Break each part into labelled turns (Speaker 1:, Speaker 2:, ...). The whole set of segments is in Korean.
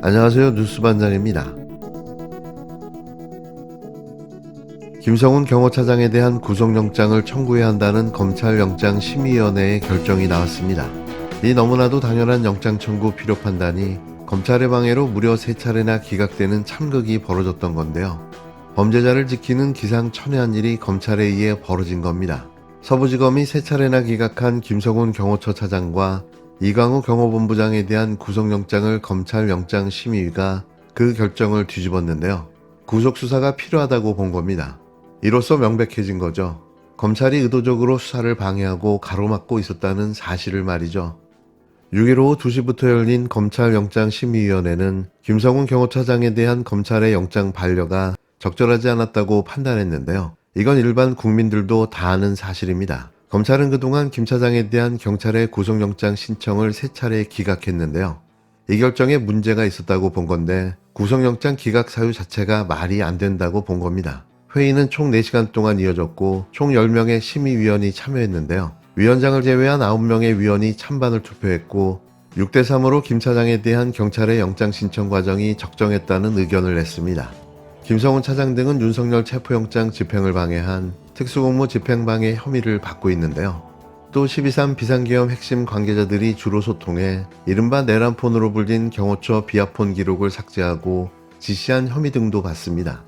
Speaker 1: 안녕하세요. 뉴스반장입니다. 김성훈 경호차장에 대한 구속영장을 청구해야 한다는 검찰영장 심의위원회의 결정이 나왔습니다. 이 너무나도 당연한 영장 청구 필요 판단이 검찰의 방해로 무려 세 차례나 기각되는 참극이 벌어졌던 건데요. 범죄자를 지키는 기상천외한 일이 검찰에 의해 벌어진 겁니다. 서부지검이 세 차례나 기각한 김성훈 경호처 차장과 이광우 경호본부장에 대한 구속영장을 검찰 영장심의위가 그 결정을 뒤집었는데요. 구속수사가 필요하다고 본 겁니다. 이로써 명백해진 거죠. 검찰이 의도적으로 수사를 방해하고 가로막고 있었다는 사실을 말이죠. 6일 오후 2시부터 열린 검찰영장심의위원회는 김성훈 경호차장에 대한 검찰의 영장 반려가 적절하지 않았다고 판단했는데요. 이건 일반 국민들도 다 아는 사실입니다. 검찰은 그동안 김 차장에 대한 경찰의 구속영장 신청을 세 차례 기각했는데요. 이 결정에 문제가 있었다고 본 건데 구속영장 기각 사유 자체가 말이 안 된다고 본 겁니다. 회의는 총 4시간 동안 이어졌고 총 10명의 심의위원이 참여했는데요. 위원장을 제외한 9명의 위원이 찬반을 투표했고 6대3으로 김 차장에 대한 경찰의 영장 신청 과정이 적정했다는 의견을 냈습니다. 김성훈 차장 등은 윤석열 체포영장 집행을 방해한 특수공무 집행방해 혐의를 받고 있는데요. 또 12.3 비상계엄 핵심 관계자들이 주로 소통해 이른바 내란폰으로 불린 경호처 비하폰 기록을 삭제하고 지시한 혐의 등도 받습니다.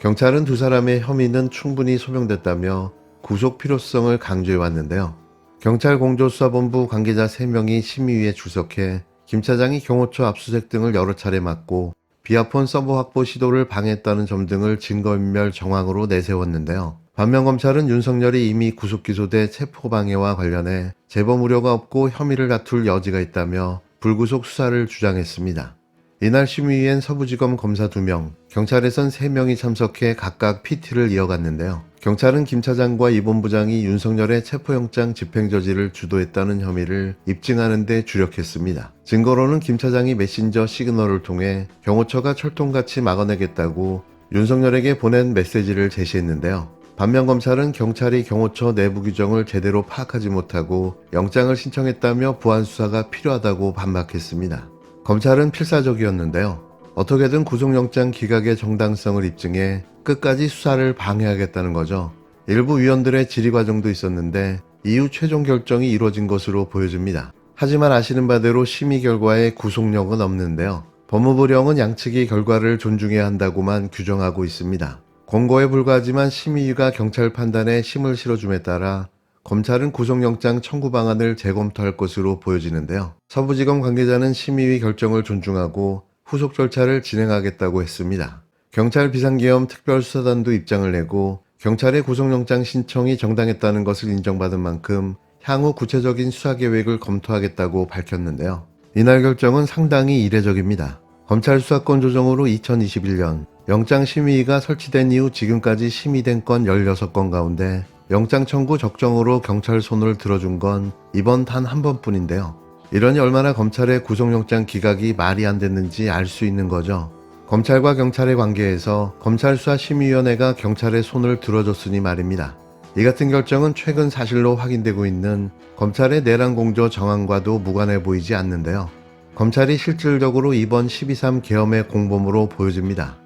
Speaker 1: 경찰은 두 사람의 혐의는 충분히 소명됐다며 구속 필요성을 강조해 왔는데요. 경찰 공조수사본부 관계자 3명이 심의위에 출석해 김 차장이 경호처 압수수색 등을 여러 차례 맡고 비아폰 서버 확보 시도를 방해했다는 점 등을 증거인멸 정황으로 내세웠는데요. 반면 검찰은 윤석열이 이미 구속 기소돼 체포 방해와 관련해 재범 우려가 없고 혐의를 다툴 여지가 있다며 불구속 수사를 주장했습니다. 이날 심의위엔 서부지검 검사 2명, 경찰에선 3명이 참석해 각각 PT를 이어갔는데요. 경찰은 김 차장과 이 본부장이 윤석열의 체포영장 집행저지를 주도했다는 혐의를 입증하는 데 주력했습니다. 증거로는 김 차장이 메신저 시그널을 통해 경호처가 철통같이 막아내겠다고 윤석열에게 보낸 메시지를 제시했는데요. 반면 검찰은 경찰이 경호처 내부 규정을 제대로 파악하지 못하고 영장을 신청했다며 보안 수사가 필요하다고 반박했습니다. 검찰은 필사적이었는데요. 어떻게든 구속영장 기각의 정당성을 입증해 끝까지 수사를 방해하겠다는 거죠. 일부 위원들의 질의 과정도 있었는데 이후 최종 결정이 이루어진 것으로 보여집니다. 하지만 아시는 바대로 심의 결과에 구속력은 없는데요. 법무부령은 양측이 결과를 존중해야 한다고만 규정하고 있습니다. 권고에 불과하지만 심의위가 경찰 판단에 힘을 실어줌에 따라 검찰은 구속영장 청구 방안을 재검토할 것으로 보여지는데요. 서부지검 관계자는 심의위 결정을 존중하고 후속 절차를 진행하겠다고 했습니다. 경찰 비상계엄 특별수사단도 입장을 내고 경찰의 구속영장 신청이 정당했다는 것을 인정받은 만큼 향후 구체적인 수사 계획을 검토하겠다고 밝혔는데요. 이날 결정은 상당히 이례적입니다. 검찰 수사권 조정으로 2021년 영장심의위가 설치된 이후 지금까지 심의된 건 16건 가운데 영장 청구 적정으로 경찰 손을 들어준 건 이번 단 한 번뿐인데요. 이러니 얼마나 검찰의 구속영장 기각이 말이 안 됐는지 알 수 있는 거죠. 검찰과 경찰의 관계에서 검찰 수사 심의위원회가 경찰의 손을 들어줬으니 말입니다. 이 같은 결정은 최근 사실로 확인되고 있는 검찰의 내란 공조 정황과도 무관해 보이지 않는데요. 검찰이 실질적으로 이번 12.3 계엄의 공범으로 보여집니다.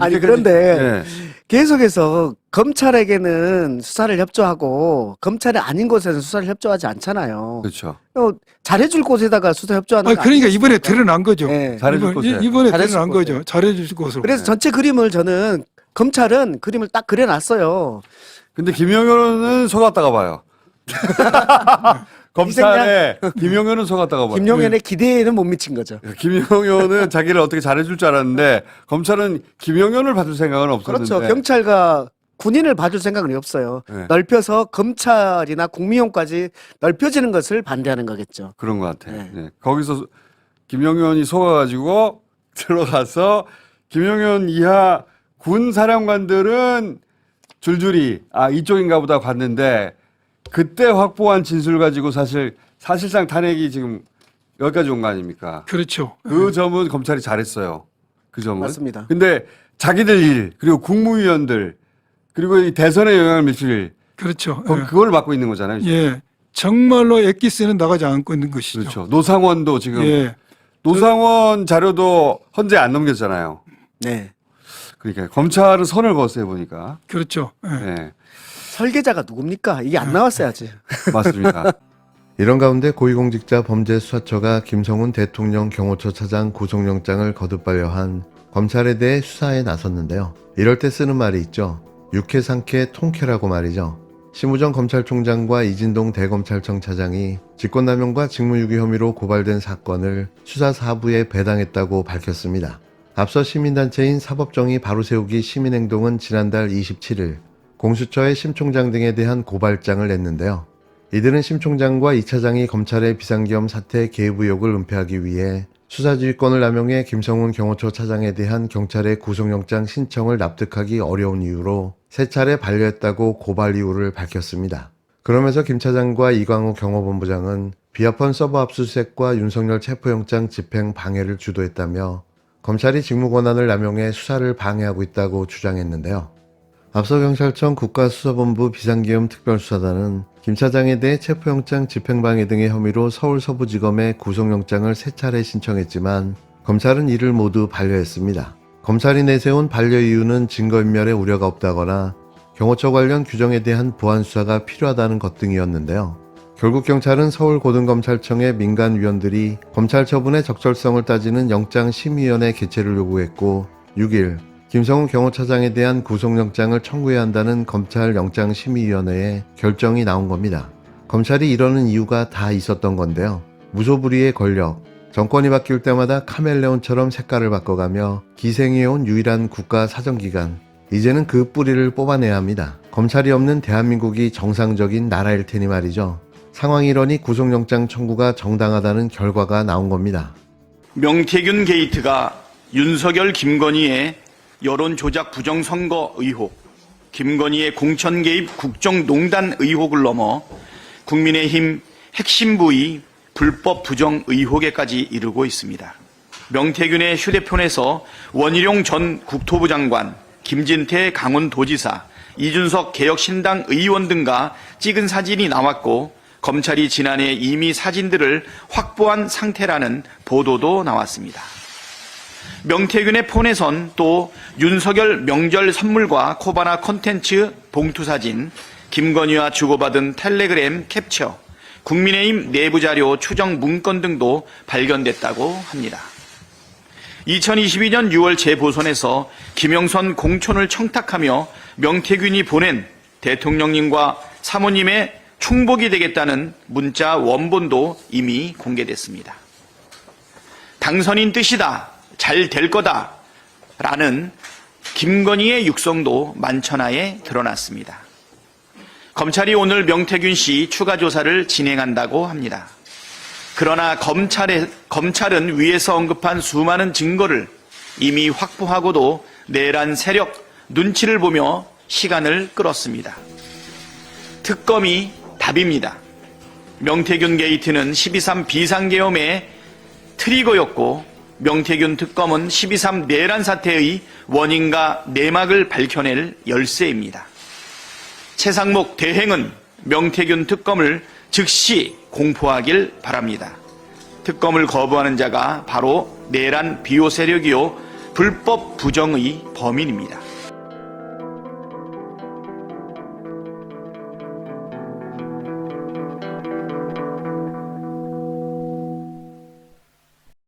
Speaker 2: 아니
Speaker 3: 이렇게까지-
Speaker 2: 그런데
Speaker 3: 네.
Speaker 2: 계속해서 검찰에게는 수사를 협조하고 검찰이 아닌 곳에는 수사를 협조하지 않잖아요.
Speaker 3: 그렇죠.
Speaker 2: 어, 잘해줄 곳에다가 수사 협조하는
Speaker 4: 아니,
Speaker 2: 거
Speaker 4: 그러니까
Speaker 2: 아니겠습니까?
Speaker 4: 이번에 드러난 거죠.
Speaker 2: 네.
Speaker 3: 잘해줄
Speaker 4: 이번,
Speaker 3: 곳에.
Speaker 4: 이- 이번에
Speaker 2: 잘해줄
Speaker 4: 드러난
Speaker 2: 곳에.
Speaker 4: 거죠. 잘해줄 곳으로.
Speaker 2: 그래서 전체 그림을 저는 검찰은 그림을 딱 그려놨어요.
Speaker 3: 근데 김용현은 속았다가 봐요. 검찰에 김용현은 속았다가 봐요.
Speaker 2: 김용현의 기대에는 못 미친 거죠.
Speaker 3: 김용현은 자기를 어떻게 잘해줄 줄 알았는데 검찰은 김용현을 받을 생각은 없었는데.
Speaker 2: 그렇죠. 경찰과 군인을 봐줄 생각은 없어요.
Speaker 3: 네.
Speaker 2: 넓혀서 검찰이나 국민용까지 넓혀지는 것을 반대하는 거겠죠.
Speaker 3: 그런 것 같아.
Speaker 2: 네.
Speaker 3: 네. 거기서 김용현이 속아가지고 들어가서 김용현 이하 군 사령관들은 줄줄이 아 이쪽인가 보다 봤는데 그때 확보한 진술 가지고 사실 사실상 탄핵이 지금 여기까지 온 거 아닙니까?
Speaker 4: 그렇죠.
Speaker 3: 그 점은 검찰이 잘했어요. 그 점은.
Speaker 2: 맞습니다.
Speaker 3: 근데 자기들 일 그리고 국무위원들 그리고 이 대선에 영향을 미칠
Speaker 4: 그렇죠.
Speaker 3: 그- 그걸 맡고 있는 거잖아요.
Speaker 4: 예. 예. 정말로 엑기스는 나가지 않고 있는 것이죠.
Speaker 3: 그렇죠. 노상원도 지금
Speaker 4: 예.
Speaker 3: 노상원 자료도 헌재 안 넘겼잖아요.
Speaker 2: 네.
Speaker 3: 그러니까 검찰은 선을 그었어요 보니까.
Speaker 4: 그렇죠. 예.
Speaker 3: 네,
Speaker 2: 설계자가 누굽니까? 이게 안 나왔어야지.
Speaker 3: 맞습니다.
Speaker 1: 이런 가운데 고위공직자 범죄수사처가 김성훈 대통령 경호처 차장 구속영장을 거듭 반려한 검찰에 대해 수사에 나섰는데요. 이럴 때 쓰는 말이 있죠. 육회상쾌 통쾌라고 말이죠. 심우정 검찰총장과 이진동 대검찰청 차장이 직권남용과 직무유기 혐의로 고발된 사건을 수사 4부에 배당했다고 밝혔습니다. 앞서 시민단체인 사법정의 바로세우기 시민행동은 지난달 27일 공수처의 심 총장 등에 대한 고발장을 냈는데요. 이들은 심 총장과 이 차장이 검찰의 비상계엄 사태 개입 의혹을 은폐하기 위해 수사지휘권을 남용해 김성훈 경호처 차장에 대한 경찰의 구속영장 신청을 납득하기 어려운 이유로 세 차례 반려했다고 고발 이유를 밝혔습니다. 그러면서 김 차장과 이광호 경호본부장은 비아펀 서버 압수수색과 윤석열 체포영장 집행 방해를 주도했다며 검찰이 직무 권한을 남용해 수사를 방해하고 있다고 주장했는데요. 앞서 경찰청 국가수사본부 비상계엄 특별수사단은 김 차장에 대해 체포영장 집행방해 등의 혐의로 서울 서부지검에 구속영장을 세 차례 신청했지만 검찰은 이를 모두 반려했습니다. 검찰이 내세운 반려 이유는 증거인멸의 우려가 없다거나 경호처 관련 규정에 대한 보안 수사가 필요하다는 것 등이었는데요. 결국 경찰은 서울고등검찰청의 민간위원들이 검찰 처분의 적절성을 따지는 영장심의위원회 개최를 요구했고 6일 김성훈 경호차장에 대한 구속영장을 청구해야 한다는 검찰 영장심의위원회의 결정이 나온 겁니다. 검찰이 이러는 이유가 다 있었던 건데요. 무소불위의 권력, 정권이 바뀔 때마다 카멜레온처럼 색깔을 바꿔가며 기생해온 유일한 국가 사정기관, 이제는 그 뿌리를 뽑아내야 합니다. 검찰이 없는 대한민국이 정상적인 나라일 테니 말이죠. 상황이 이러니 구속영장 청구가 정당하다는 결과가 나온 겁니다.
Speaker 5: 명태균 게이트가 윤석열 김건희의 여론 조작 부정선거 의혹, 김건희의 공천 개입 국정농단 의혹을 넘어 국민의힘 핵심 부위 불법 부정 의혹에까지 이르고 있습니다. 명태균의 휴대폰에서 원희룡 전 국토부 장관, 김진태 강원도지사, 이준석 개혁신당 의원 등과 찍은 사진이 나왔고 검찰이 지난해 이미 사진들을 확보한 상태라는 보도도 나왔습니다. 명태균의 폰에선 또 윤석열 명절 선물과 코바나 콘텐츠 봉투 사진, 김건희와 주고받은 텔레그램 캡처, 국민의힘 내부 자료 추정 문건 등도 발견됐다고 합니다. 2022년 6월 재보선에서 김영선 공천을 청탁하며 명태균이 보낸 대통령님과 사모님의 충복이 되겠다는 문자 원본도 이미 공개됐습니다. 당선인 뜻이다. 잘 될 거다. 라는 김건희의 육성도 만천하에 드러났습니다. 검찰이 오늘 명태균 씨 추가 조사를 진행한다고 합니다. 그러나 검찰에, 검찰은 위에서 언급한 수많은 증거를 이미 확보하고도 내란 세력 눈치를 보며 시간을 끌었습니다. 특검이 답입니다. 명태균 게이트는 12.3 비상계엄의 트리거였고 명태균 특검은 12.3 내란 사태의 원인과 내막을 밝혀낼 열쇠입니다. 최상목 대행은 명태균 특검을 즉시 공포하길 바랍니다. 특검을 거부하는 자가 바로 내란 비호 세력이요 불법 부정의 범인입니다.